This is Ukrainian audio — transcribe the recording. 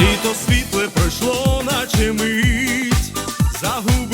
Літо світле пройшло, наче мить, загуб.